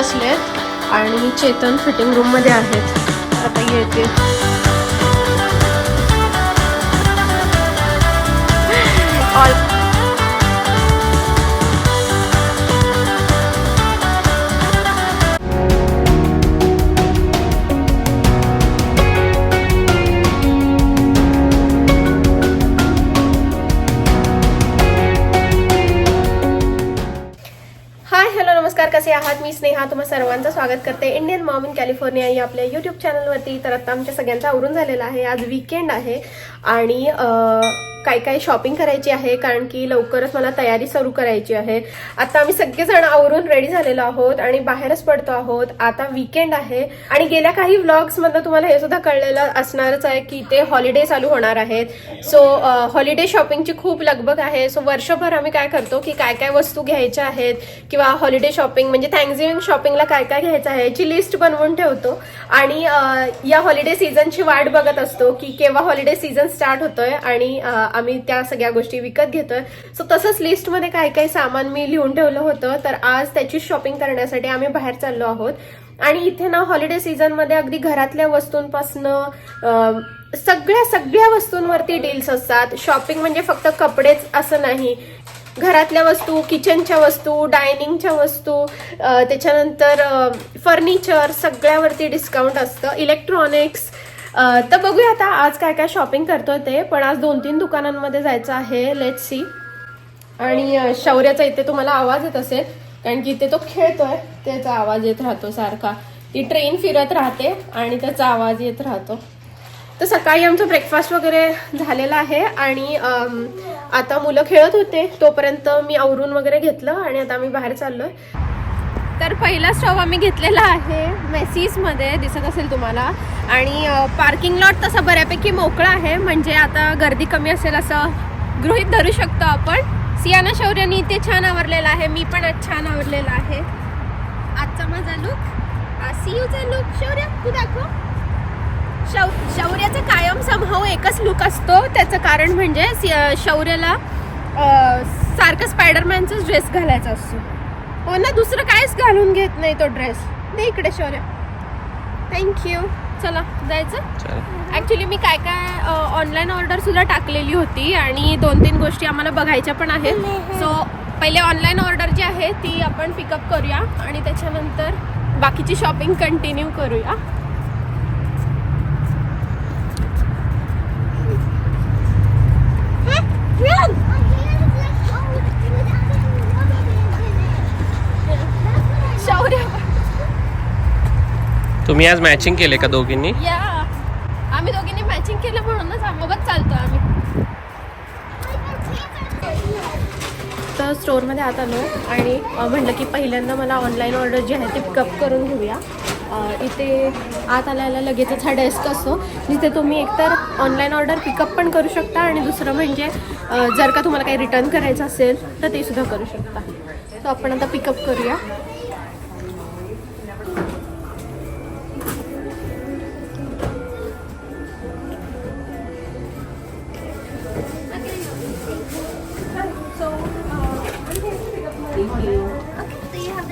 बसलेत आणि चेतन फिटिंग रूममध्ये आहेत. आता येते. हाय हॅलो नमस्कार कसे आहात? मी स्नेहा तुम्हा सर्वांचं स्वागत करते. इंडियन मॉम इन कॅलिफोर्निया या आपल्या युट्यूब चॅनलवरती तर आता आमच्या सगळ्यांचा आवरून झालेला आहे. आज वीकेंड आहे. आणि काय काय शॉपिंग करायची आहे कारण की लवकरच मला तयारी सुरू करायची आहे. आता आम्ही सगळेजण आवरून रेडी झालेलो आहोत आणि बाहेरच पडतो आहोत. आता विकेंड आहे आणि गेल्या काही व्लॉग्समधनं तुम्हाला हे सुद्धा कळलेलं असणारच आहे की ते हॉलिडे चालू होणार आहेत. सो हॉलिडे शॉपिंगची खूप लगबग आहे. सो वर्षभर आम्ही काय करतो की काय काय वस्तू घ्यायच्या आहेत किंवा हॉलिडे शॉपिंग म्हणजे थँक्सगिव्हिंग शॉपिंगला काय काय घ्यायचं आहे याची लिस्ट बनवून ठेवतो. आणि या हॉलिडे सीझनची वाट बघत असतो की केव्हा हॉलिडे सीझन स्टार्ट होतोय आणि आम्ही त्या सगळ्या गोष्टी विकत घेतोय. सो तसंच लिस्टमध्ये काय काय सामान मी लिहून ठेवलं होतं. तर आज त्याची शॉपिंग करण्यासाठी आम्ही बाहेर चाललो आहोत. आणि इथे ना हॉलिडे सीझनमध्ये अगदी घरातल्या वस्तूंपासनं सगळ्या सगळ्या वस्तूंवरती डील्स असतात. शॉपिंग म्हणजे फक्त कपडेच असं नाही. घरातल्या वस्तू किचनच्या वस्तू डायनिंगच्या वस्तू त्याच्यानंतर फर्निचर सगळ्यावरती डिस्काउंट असतं. इलेक्ट्रॉनिक्स तर बघूया आता आज काय काय शॉपिंग करतोय ते. पण आज दोन तीन दुकानांमध्ये जायचं आहे. लेट सी आणि शौर्याचा इथे तुम्हाला आवाज येत असेल. कारण की इथे तो खेळतोय. त्याचा आवाज येत राहतो सारखा. ती ट्रेन फिरत राहते आणि त्याचा आवाज येत राहतो. तर सकाळी आमचं ब्रेकफास्ट वगैरे झालेलं आहे. आणि आता मुलं खेळत होते. तोपर्यंत मी आवरून वगैरे घेतलं आणि आता आम्ही बाहेर चाललोय. तर पहिला स्टॉप आम्ही घेतलेला आहे मेसीसमध्ये दिसत असेल तुम्हाला. आणि पार्किंग लॉट तसा बऱ्यापैकी मोकळा आहे. म्हणजे आता गर्दी कमी असेल असं गृहित धरू शकतो आपण. सियाना शौर्यानी इथे छान आवरलेला आहे. मी पण आज छान आवरलेला आहे. आजचा माझा लुक सीयूचा लुक शौर्य तू दाखव. शौ शौर्याचा कायम समभाव एकच लुक असतो. त्याचं कारण म्हणजे शौर्याला सारखं स्पायडरमॅनचाच ड्रेस घालायचा असतो. हो ना दुसरं काहीच घालून घेत नाही तो ड्रेस दे इकडे शौर्य. थँक्यू चला जायचं? ऍक्च्युली मी काय काय ऑनलाईन ऑर्डर सुद्धा टाकलेली होती आणि दोन तीन गोष्टी आम्हाला बघायच्या पण आहेत. सो पहिले ऑनलाईन ऑर्डर जी आहे ती आपण पिकअप करूया आणि त्याच्यानंतर बाकीची शॉपिंग कंटिन्यू करूया. तुम्ही आज मॅचिंग केले का दोघींनी? या. आम्ही दोघींनी मॅचिंग केलं म्हणूनच आम्हाला चालतो आम्ही. तर स्टोअरमध्ये आत आलो आणि म्हटलं की पहिल्यांदा मला ऑनलाईन ऑर्डर जी आहे ती पिकअप करून घेऊया. इथे आत आल्याला लगेचच हा डेस्क असतो. जिथे तुम्ही एकतर ऑनलाईन ऑर्डर पिकअप पण करू शकता आणि दुसरं म्हणजे जर का तुम्हाला काही रिटर्न करायचं असेल तर ते सुद्धा करू शकता. तर आपण आता पिकअप करूया.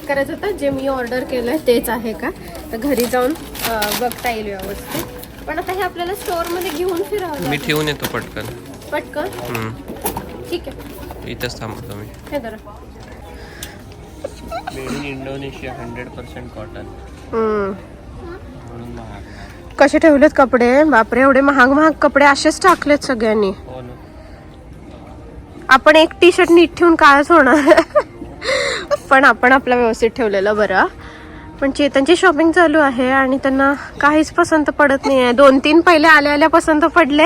चेक करायचं होतं. जे मी ऑर्डर केलं आहे तेच आहे का? तर घरी जाऊन बघता येईल व्यवस्थित. पण आता हे आपल्याला स्टोअरमध्ये घेऊन फिरावं मी. ठेवून येतो पटकन. पटकन? हम्म. ठीक आहे. इथंच थांबतो मी. हे जरा इंडोनेशिया हंड्रेड पर्सेंट कॉटन कसे ठेवलेत कपडे? बापरे एवढे महाग महाग कपडे असेच टाकलेत सगळ्यांनी. हो आपण एक टी शर्ट नीट ठेवून कायच होणार. पण आपण आपला व्यवस्थित ठेवलेलं बरं. पण चेतनची शॉपिंग चालू आहे आणि त्यांना काहीच पसंत पडत नाही आहे दोन तीन पहिले आल्या आल्या पसंत पडले.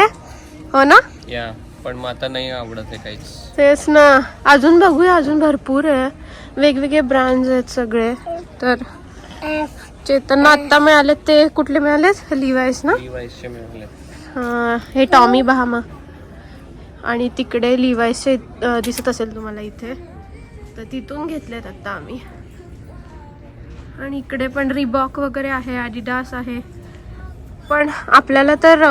हो ना? या पण मग आता नाही आवडत आहे काहीच. तेच ना. अजून बघूया अजून भरपूर आहे. वेगवेगळे ब्रँड्स आहेत सगळे. तर चेतनना आत्ता मिळाले ते कुठले मिळालेत? लिवायस ना? मिळाले हा, हे टॉमी बहामा आणि तिकडे लिवायसचे दिसत असेल तुम्हाला इथे. तर तिथून घेतलेत आत्ता आम्ही. आणि इकडे पण रिबॉक वगैरे आहे ॲडिडास आहे. पण आपल्याला तर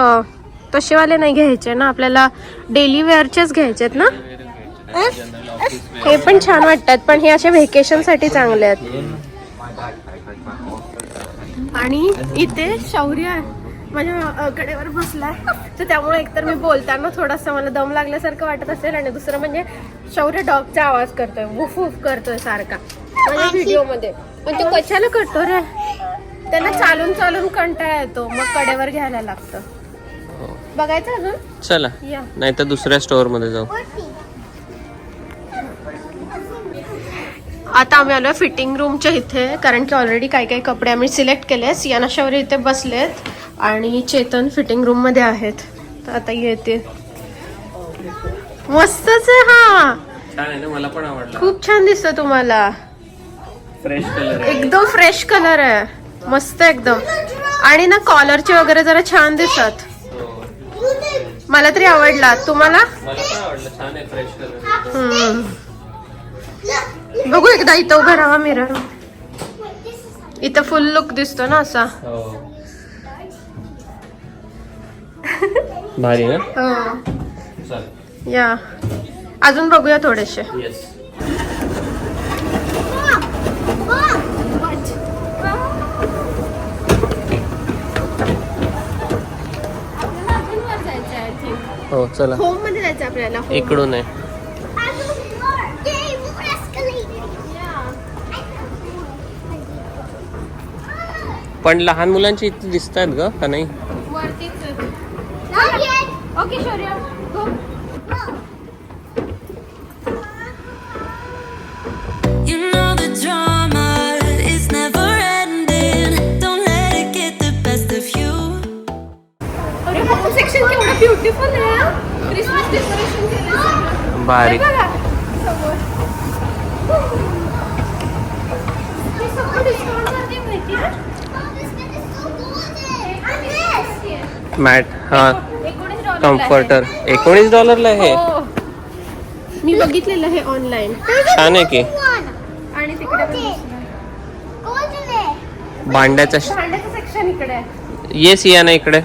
तसेवाले नाही घ्यायचे ना आपल्याला डेली वेअरचेच घ्यायचे आहेत ना? हे पण छान वाटतात पण हे असे व्हेकेशनसाठी चांगले आहेत. आणि इथे शौर्य माझ्या कडेवर कडेवर बसलाय. तर त्यामुळे एकतर मी बोलताना थोडासा मला दम लागल्यासारखं वाटत असेल आणि दुसरं म्हणजे शौर्य डॉगचा आवाज करतोय वुफ वुफ करतोय सारखा. माझ्या व्हिडिओमध्ये पण तो कशाला करतो रे? त्याला चालून चालून कंटाळा येतो मग कडेवर घ्यायला लागतं. हो. बघायचं अजून? चला. या. नाही तर दुसऱ्या स्टोअरमध्ये जाऊ. आता आम्ही आलोय फिटिंग रूमच्या इथे कारण की ऑलरेडी काही काही कपडे आम्ही सिलेक्ट केले सियाना शौर्य इथे बसलेत आणि चेतन फिटिंग रूममध्ये आहेत. तर आता येते. मस्तच आहे हा. छान आहे ना मला पण आवडला. खूप छान दिसतो तुम्हाला. फ्रेश कलर आहे. एकदम फ्रेश कलर आहे. मस्त एकदम. आणि ना कॉलरचे वगैरे जरा छान दिसत. मला तरी आवडला. तुम्हाला? मला पण आवडलं. छान आहे फ्रेश कलर हम्म. बघू एकदा इथं उभं राहा मिरर इथं फुल लुक दिसतो ना असा. हो. भारी ना? हो. चल या अजून बघूया थोडेसे येस हो चला होममध्ये जायचं आपल्याला home. इकडून आहे. पण लहान मुलांची इथे दिसत आहेत ग का नाही. Okay this. मॅट हा. कम्फर्टर एकोणीस डॉलरला आहे हो. मी बघितलेलं हे ऑनलाईन छान आहे की. आणि तिकडे. भांड्याचा येस या ना इकडे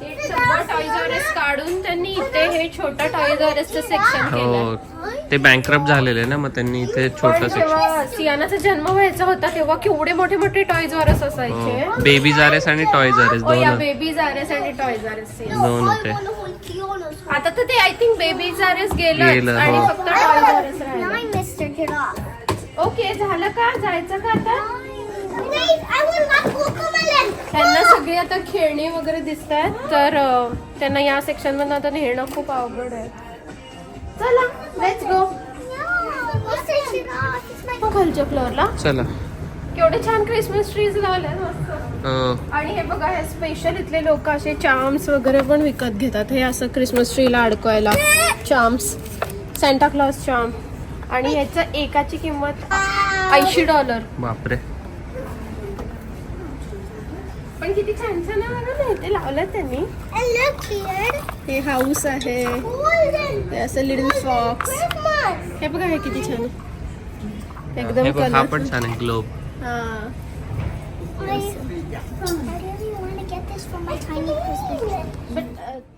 ते सगळं टॉयझॉरस काढून त्यांनी इथे हे छोटं टॉयझॉरसचं सेक्शन केलं हो. ते बँकरप्ट झालेले ना मग त्यांनी इथे छोट पण सेक्शन जेव्हा सियानाचा जन्म व्हायचा होता तेव्हा केवढे मोठे मोठे टॉयझॉरस असायचे. बेबी जारेस आणि टॉय जारेस ओ या दोन बेबी जारेस आणि टॉयझॉरस दोन होते. आता तर ते आय थिंक बेबी जारेस गेलं गेलं, आणि हो. फक्त राहिलं. Missed her. Get off. Okay झालं का? जायचं का आता? त्यांना सगळी आता खेळणी वगैरे दिसत आहेत तर त्यांना या सेक्शन मधून आता नेणं खूप अवघड आहे. चला लेट्स गो my खालच्या फ्लोअरला चला. केवढे छान क्रिसमस ट्रीज लावले मस्त. आणि हे बघा हे स्पेशल इथले लोक असे चार्म्स वगैरे पण विकत घेतात. हे असं क्रिसमस ट्रीला अडकवायला. चार्म्स सॅन्टा क्लॉज चार्म आणि ह्याचं एकाची किंमत ऐंशी डॉलर बापरे. पण किती छान छान बघा ना लावलं त्यांनी. हे हाऊस आहे. हे असं लिडल फॉक्स हे बघा हे किती छान. एकदम हे पण छान आहे ग्लोब हा. But I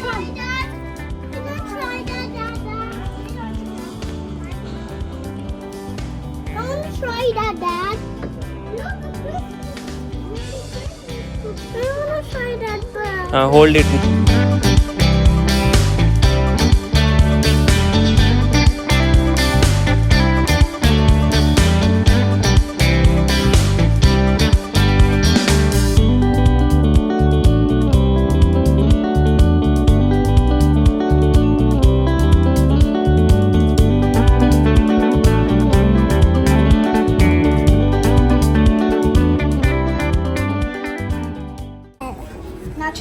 try that, Dad. I want to try that bird. Uh, hold it.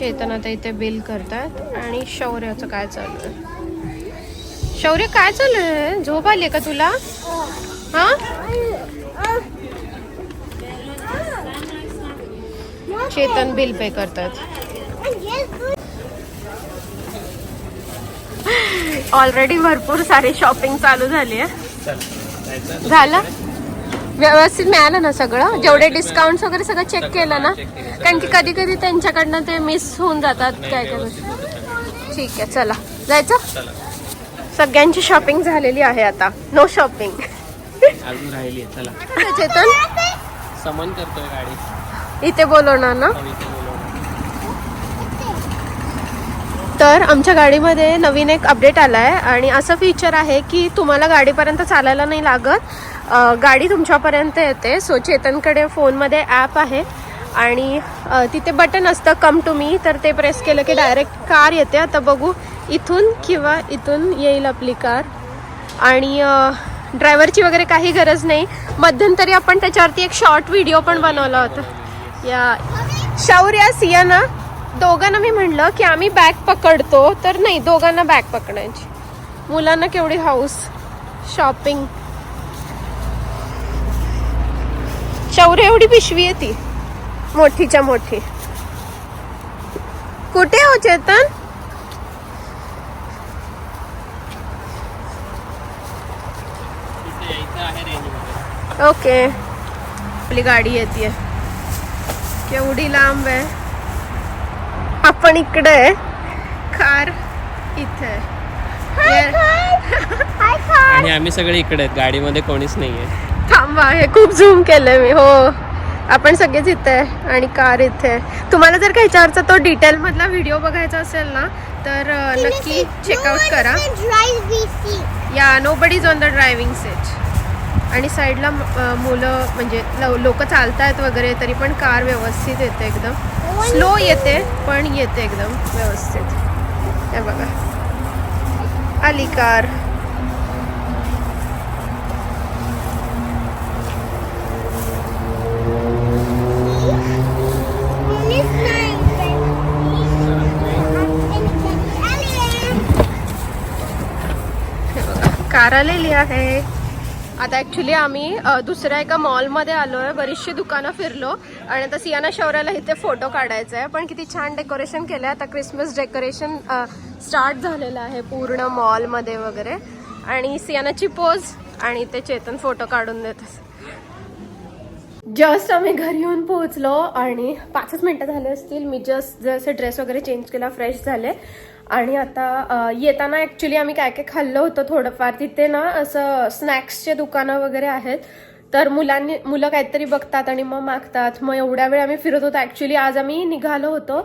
Chetan आता इथे बिल करतात. आणि शौर्याचं काय चालू आहे? शौर्य काय चालू आहे? झोप आली का तुला? हा? चेतन बिल पे करतात. ऑलरेडी भरपूर सारी शॉपिंग चालू झाली आहे. झालं? व्यवस्थित मिळालं ना सगळं? जेवढे डिस्काउंट वगैरे सगळं चेक केलं ना? कारण की कधी कधी त्यांच्याकडनं ते मिस होऊन जातात काय काय ठीक आहे चला. जायचं? सगळ्यांची शॉपिंग झालेली आहे आता. नो शॉपिंग अजून राहिली आहे. चला. चेतन? समन करतोय गाडी. इथे बोलवणार ना हो, इथे बोलवणार. तर आमच्या गाडीमध्ये नवीन एक अपडेट आला आहे आणि असं फीचर आहे की तुम्हाला गाडीपर्यंत चालायला नाही लागत. गाडी तुमच्यापर्यंत येते. सो चेतनकडे फोनमध्ये ॲप आहे. आणि तिथे बटन असतं कम टू मी तर ते प्रेस केलं की डायरेक्ट कार येते. आता बघू इथून किंवा इथून येईल आपली कार आणि ड्रायव्हरची वगैरे काही गरज नाही. मध्यंतरी आपण त्याच्यावरती एक शॉर्ट व्हिडिओ पण बनवला होता. या शौर्या सिया ना दोघांना मी म्हणलं की आम्ही बॅग पकडतो तर नाही दोघांना बॅग पकडायची. मुलांना केवढी हाऊस शॉपिंग. शौर्य एवढी पिशवी आहे ती मोठीच्या मोठी. कुठे हो चेतन? ओके. आपली गाडी येते. केवढी लांब आहे. आपण इकडे आहे. कार इथे आहे. आणि आम्ही सगळे इकडे आहेत. गाडीमध्ये कोणीच नाहीये. थांबा हे खूप झूम केलंय मी. हो. आपण सगळेच इथे आहे आणि कार इथे आहे. तुम्हाला जर का ह्याच्यावरचा तो डिटेल मधला व्हिडिओ बघायचा असेल ना तर नक्की चेकआउट करा. या no buddies on the driving seat आणि साईडला मुलं म्हणजे लोक चालतायत वगैरे तरी पण कार व्यवस्थित येते एकदम. स्लो येते पण येते एकदम व्यवस्थित. हे बघा. आली कार कार आलेली आहे. आता ॲक्च्युली आम्ही दुसऱ्या एका मॉलमध्ये आलो आहे बरीचशी दुकानं फिरलो आणि आता सियाना शौर्याला इथे फोटो काढायचा आहे पण किती छान डेकोरेशन केलं आहे आता क्रिसमस डेकोरेशन स्टार्ट झालेलं आहे पूर्ण मॉलमध्ये वगैरे. आणि सियानाची पोज आणि ते चेतन फोटो काढून देत जस्ट आम्ही घरी येऊन पोहोचलो आणि पाचच मिनटं झाले असतील. मी जस्ट जसे ड्रेस वगैरे चेंज केला फ्रेश झाले. आणि आता येताना ॲक्च्युली आम्ही काय काय खाल्लं होतं थोडंफार. तिथे ना असं स्नॅक्सचे दुकानं वगैरे आहेत. तर मुलांनी मुलं काहीतरी बघतात आणि मग मागतात. मग एवढ्या वेळ आम्ही फिरत होतो. ॲक्च्युली आज आम्ही निघालो होतो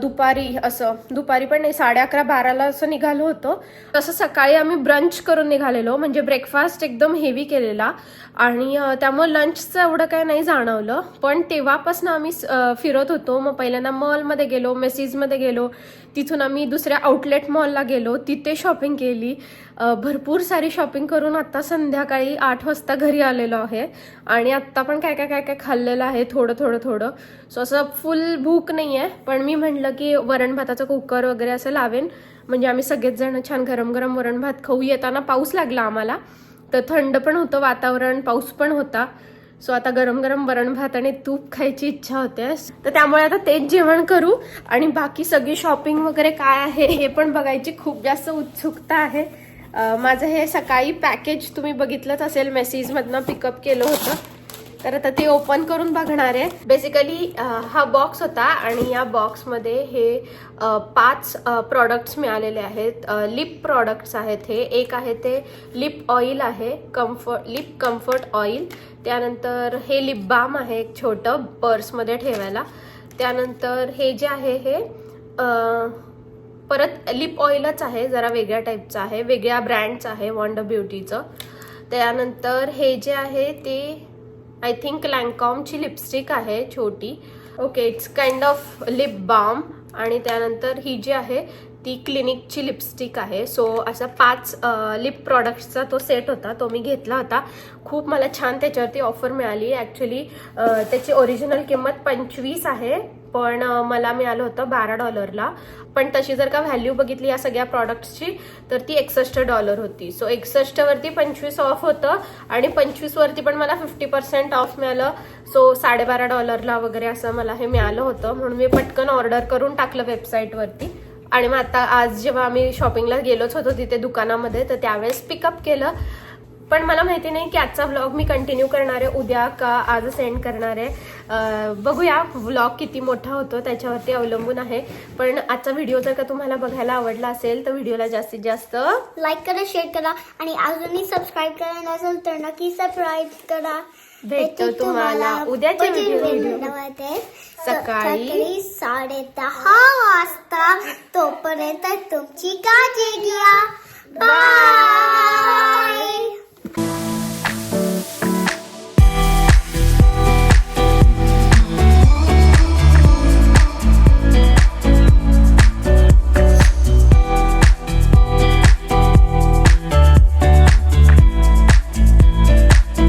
दुपारी असं. दुपारी पण नाही साडे अकरा बाराला असं निघालो होतो. तसं सकाळी आम्ही ब्रंच करून निघालेलो. म्हणजे ब्रेकफास्ट एकदम हेवी केलेला. आणि त्यामुळे लंचचं एवढं काय नाही जाणवलं. पण तेव्हापासून आम्ही फिरत होतो. मग पहिल्यांदा मॉलमध्ये गेलो मेसेजमध्ये गेलो. तिथून आम्ही दुसऱ्या आउटलेट मॉलला गेलो. तिथे शॉपिंग केली. भरपूर सारी शॉपिंग करून आत्ता संध्याकाळी आठ वाजता घरी आलेलो. आहे. आणि आत्ता पण काय काय काय काय खाल्लेलं आहे थोडं थोडं थोडं. सो असं फुल भूक नाही आहे पण मी म्हटलं की वरण भाताचं कुकर वगैरे असं लावेन. म्हणजे आम्ही सगळेच जण छान गरम गरम वरण भात खाऊ. येताना पाऊस लागला आम्हाला. तर थंड पण होतं वातावरण पाऊस पण होता. सो आता गरम गरम वरण भात आणि तूप खायची इच्छा होते. तर त्यामुळे आता तेच जेवण करू. आणि बाकी सगळी शॉपिंग वगैरे काय आहे हे पण बघायची खूप जास्त उत्सुकता आहे. माझं हे सकाळी पॅकेज तुम्ही बघितलंच असेल मेसेजमधनं पिकअप केलं होतं. तर आता ते ओपन करून बघणार आहे. बेसिकली हा बॉक्स होता आणि या बॉक्समध्ये हे पाच प्रॉडक्ट्स मिळालेले आहेत. लिप प्रॉडक्ट्स आहेत हे. एक आहे ते लिप ऑइल आहे कम्फर्ट लिप कम्फर्ट ऑइल त्यानंतर हे लिप बाम आहे एक छोटं पर्समध्ये ठेवायला. त्यानंतर हे जे आहे हे परत लिप ऑइलच आहे जरा वेगळ्या टाईपचं आहे वेगळ्या ब्रँडचं आहे वॉन्ड ब्युटीचं त्यानंतर हे जे आहे ते आय थिंक लँकॉमची लिपस्टिक आहे छोटी. Okay it's kind of lip balm आणि त्यानंतर ही जी आहे ती क्लिनिकची लिपस्टिक आहे. सो असा पाच लिप प्रॉडक्ट्सचा तो सेट होता तो मी घेतला होता. खूप मला छान त्याच्यावरती ऑफर मिळाली. ॲक्च्युली त्याची ओरिजिनल किंमत पंचवीस आहे. पण मला मिळालं होतं बारा डॉलरला. पण तशी जर का व्हॅल्यू बघितली या सगळ्या प्रॉडक्ट्सची तर ती एकसष्ट डॉलर होती. सो एकसष्टवरती पंचवीस ऑफ होतं आणि पंचवीसवरती पण मला फिफ्टी पर्सेंट ऑफ मिळालं. सो साडेबारा डॉलरला वगैरे असं मला हे मिळालं होतं. म्हणून मी पटकन ऑर्डर करून टाकलं वेबसाईटवरती आणि मग आता आज जेव्हा आम्ही शॉपिंगला गेलोच होतो तिथे दुकानामध्ये तर त्यावेळेस पिकअप केलं. पण मला माहिती नाही की आजचा व्लॉग मी कंटिन्यू करणार आहे उद्या का आज सेंड करणार आहे. बघूया व्लॉग किती मोठा होतो त्याच्यावरती अवलंबून आहे. पण आजचा व्हिडिओ जर का तुम्हाला बघायला आवडला असेल तर व्हिडिओला जास्तीत जास्त लाईक करा शेअर करा आणि अजूनही सबस्क्राईब करा नसेल तर नक्की सबस्क्राईब करा. भेटतो तुम्हाला उद्याच्या व्हिडिओ सकाळी साडे दहा वाजता तोपर्यंत तुमची काळजी घ्या. बाय